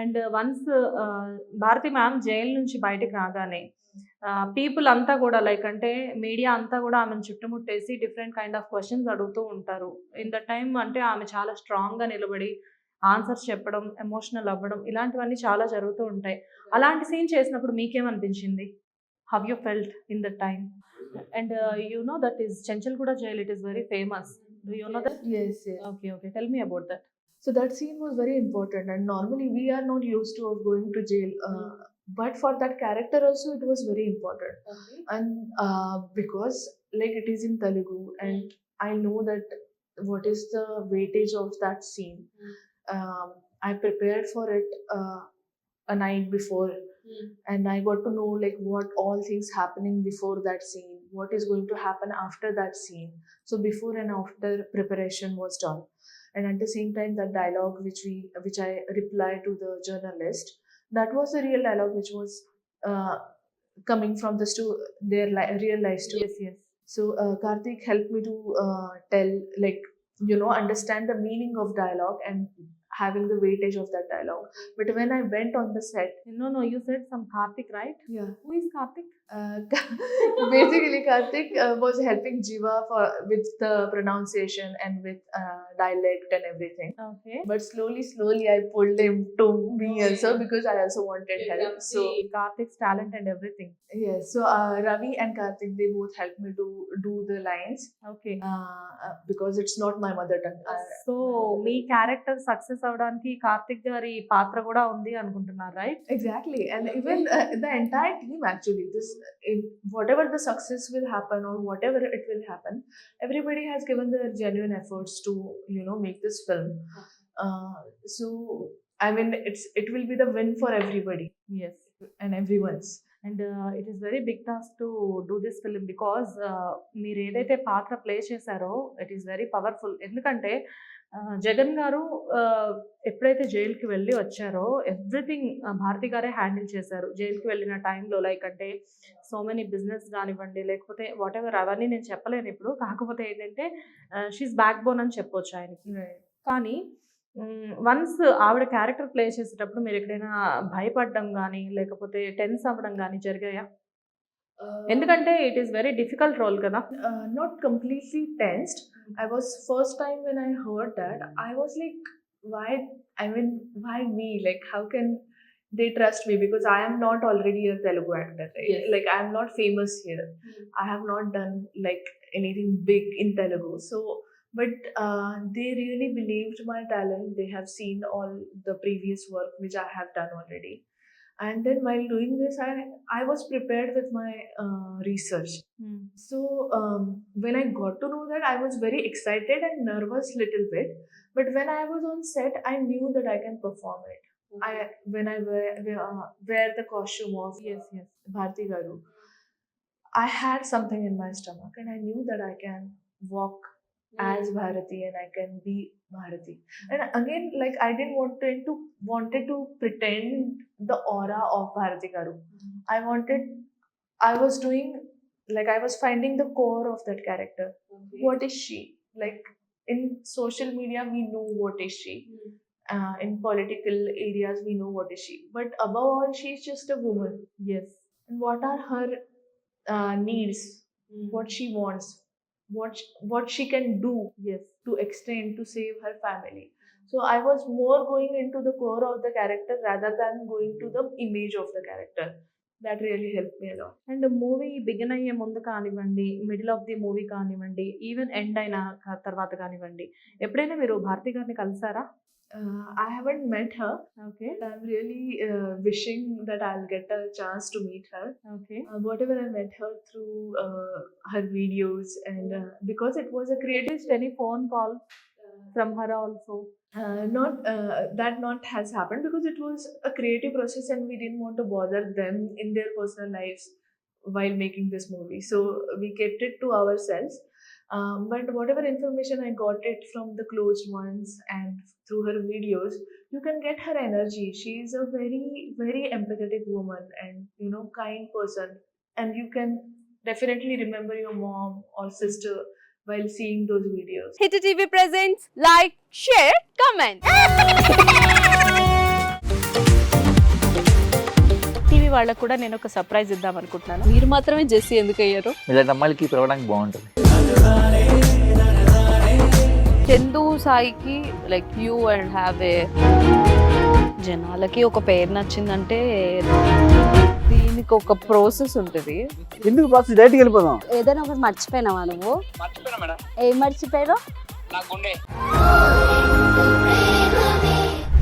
And once Bharati ma'am jail నుంచి బయటకు రాగానే పీపుల్ అంతా కూడా లైక్ అంటే మీడియా అంతా కూడా ఆమెను చుట్టుముట్టేసి డిఫరెంట్ కైండ్ ఆఫ్ క్వశ్చన్స్ అడుగుతూ ఉంటారు. ఇన్ ద టైం అంటే ఆమె చాలా స్ట్రాంగ్గా నిలబడి ఆన్సర్స్ చెప్పడం ఎమోషనల్ అవ్వడం ఇలాంటివన్నీ చాలా జరుగుతూ ఉంటాయి. అలాంటి సీన్ చేసినప్పుడు మీకేమనిపించింది? Have you felt in the time? And you know that is Chanchalguda jail it is very famous. Do you know that. Okay okay. Tell me about that. So that scene was very important, and normally we are not used to of going to jail. Uh, but for that character also, it was very important, okay. and uh, because like it is in Telugu, and I know that what is the weightage of that scene. Um, I prepared for it uh, a night before, and I got to know like what all things happening before that scene, what is going to happen after that scene. So before and after preparation was done, and at the same time that dialogue which we which I replied to the journalist, that was the real dialogue which was uh, coming from the sto- their li- real life story. yes yes So uh, Karthik helped me to uh, tell like you know understand the meaning of dialogue and having the weightage of that dialogue. But when I went on the set, no no you said some karthik right yeah. who is karthik Uh, basically, Karthik uh, was helping Jiva for with the pronunciation and with uh, dialect and everything. okay But slowly, slowly, I pulled him to me also because I also wanted help. So karthik's talent and everything yes, so uh, Ravi and Karthik they both helped me to do the lines okay uh, uh, because it's not my mother tongue. Uh, so me character success అవడానికి కార్తిక్ గారి పాత్ర కూడా ఉంది అనుకుంటున్నారు right exactly, and even uh, the entire team actually. This if whatever the success will happen or whatever it will happen, everybody has given their genuine efforts to you know make this film. Uh, so I mean, it's it will be the win for everybody yes and everyone's. And it is very big task to do this film because మీరు ఏదైతే పాత్ర play చేశారో it is very powerful ఎందుకంటే జగన్ గారు ఎప్పుడైతే జైలుకి వెళ్ళి వచ్చారో ఎవ్రీథింగ్ భారతి గారే హ్యాండిల్ చేశారు. జైలుకి వెళ్ళిన టైంలో లైక్ అంటే సో మెనీ బిజినెస్ కానివ్వండి లేకపోతే వాట్ ఎవర్ అవన్నీ నేను చెప్పలేను ఇప్పుడు. కాకపోతే ఏంటంటే షీస్ బ్యాక్ బోన్ అని చెప్పొచ్చు ఆయనకి. Right. కానీ వన్స్ ఆవిడ క్యారెక్టర్ ప్లే చేసేటప్పుడు మీరు ఎక్కడైనా భయపడడం కానీ లేకపోతే టెన్స్ అవ్వడం కానీ జరిగాయా ఎందుకంటే it is very difficult role కదా uh, not completely tensed. I was first time when I heard that I was like, why? I mean, why me? Like, how can they trust me? Because I am not already a Telugu actor. Right? Yes. Like, I am not famous here. I have not done like anything big in Telugu. So, but uh, they really believed my talent. They have seen all the previous work which I have done already. And then while doing this, I I was prepared with my uh, research. So um, when I got to know that, I was very excited and nervous little bit. But when I was on set, I knew that I can perform it. I when I wear, wear, uh, wear the costume of yes yes Bharti Garu, I had something in my stomach, and I knew that I can walk as hmm. Bharati and I can be Bharati. Hmm. And again, like I didn't want to, to wanted to pretend the aura of Bharati Garu. Hmm. I wanted, I was doing, like I was finding the core of that character. What is she? Like in social media, we know what is she. Uh, in political areas, we know what is she. But above all, she's just a woman. yes And what are her uh, needs? What she wants? What she, what she can do yes to extend to save her family? So I was more going into the core of the character rather than going to the image of the character. That really help me a and movie begin అయ్యే ముందు కానివ్వండి middle of the movie కానివ్వండి even end అయిన తర్వాత కానివ్వండి ఎప్పుడైనా మీరు భారతి గారిని కలిసారా Uh, I haven't met her. Okay. I'm really uh, wishing that I'll get a chance to meet her. Okay. Uh, whatever I met her through uh, her videos, and uh, because it was a creative. Any phone call uh, from her also? Uh, not uh, that not has happened because it was a creative process and we didn't want to bother them in their personal lives while making this movie so we kept it to ourselves Um, but whatever information I got it from the closed ones and through her videos, you can get her energy. She is a very, very empathetic woman and you know, kind person. And you can definitely remember your mom or sister while seeing those videos. Hit TV presents like share comment వాళ్ళకు కూడా నేను ఒక surprise ఇద్దాం అనుకుంటున్నాను మీరు మాత్రమే Jessie ఎందుకు అయ్యారు ఇలాంటి అమ్మాయిలకి పిలవడానికి బాగుంటుంది చందు సాయికి like you and have a జనాలకి ఒక పేరు నచ్చిందంటే దీనికి ఒక ప్రాసెస్ ఉంటుంది. ఎందుకు బాక్స్ డైరెక్ట్కి వెళ్ళిపోదాం. ఏదైనా ఒకటి మర్చిపోయినావా నువ్వు? ఏం మర్చిపోయావు